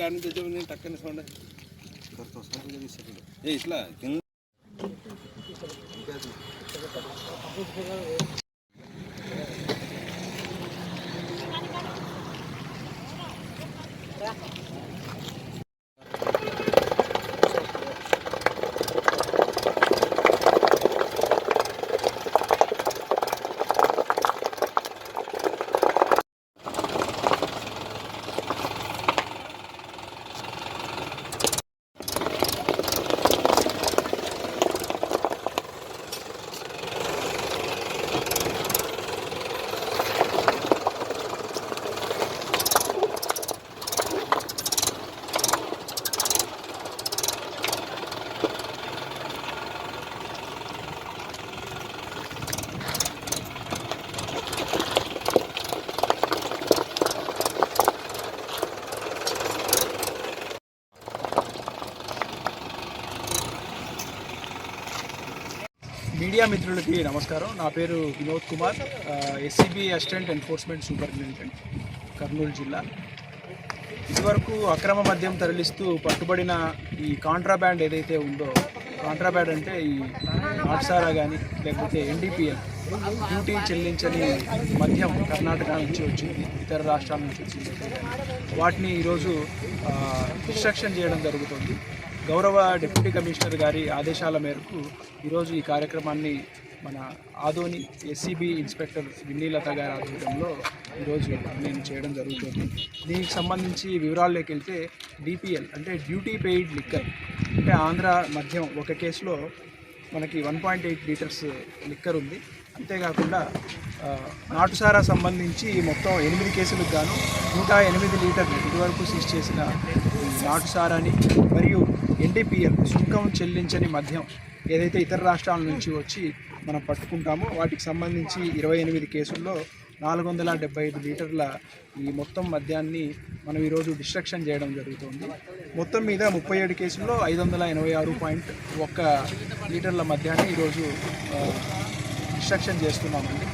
Add నుంచి వచ్చాము నేను టక్కని సౌండ్ ఏ ఇట్లా కింద Yeah. మీడియా మిత్రులకి నమస్కారం. నా పేరు Vinod Kumar. SCB assistant enforcement superintendent Kurnool జిల్లా. ఇదివరకు అక్రమ మద్యం తరలిస్తూ పట్టుబడిన ఈ కాంట్రాబ్యాండ్ ఏదైతే ఉందో కాంట్రాబ్యాండ్ అంటే ఈ నాట్సారా కానీ లేకపోతే ఎన్డీపీఎల్ డ్యూటీ చెల్లించని మద్యం కర్ణాటక నుంచి వచ్చింది ఇతర రాష్ట్రాల నుంచి వచ్చింది. వాటిని ఈరోజు డిస్ట్రక్షన్ చేయడం జరుగుతుంది. గౌరవ డిప్యూటీ కమిషనర్ గారి ఆదేశాల మేరకు ఈరోజు ఈ కార్యక్రమాన్ని మన ఆదోని ఎస్సీబీ ఇన్స్పెక్టర్ విన్నీలత గారి ఆధ్వర్యంలో ఈరోజు నేను చేయడం జరుగుతుంది. దీనికి సంబంధించి వివరాల్లోకి వెళ్తే డిపిఎల్ అంటే డ్యూటీ పెయిడ్ లిక్కర్ అంటే ఆంధ్ర మద్యం ఒక కేసులో మనకి one point eight litres liquor ఉంది. అంతేకాకుండా నాటుసారా సంబంధించి మొత్తం ఎనిమిది కేసులకు గాను నూట ఎనిమిది లీటర్లు ఇదివరకు సీజ్ చేసిన నాటుసారాని మరియు ఎన్డీపీఎల్ సుంకం చెల్లించని మద్యం ఏదైతే ఇతర రాష్ట్రాల నుంచి వచ్చి మనం పట్టుకుంటామో వాటికి సంబంధించి ఇరవై ఎనిమిది కేసుల్లో నాలుగు వందల డెబ్బై ఐదు లీటర్ల ఈ మొత్తం మద్యాన్ని మనం ఈరోజు డిస్ట్రక్షన్ చేయడం జరుగుతుంది. మొత్తం మీద ముప్పై ఏడు కేసుల్లో ఐదు వందల ఎనభై ఆరు పాయింట్ ఒక్క లీటర్ల మద్యాన్ని ఈరోజు డిస్ట్రక్షన్ చేస్తున్నామండి.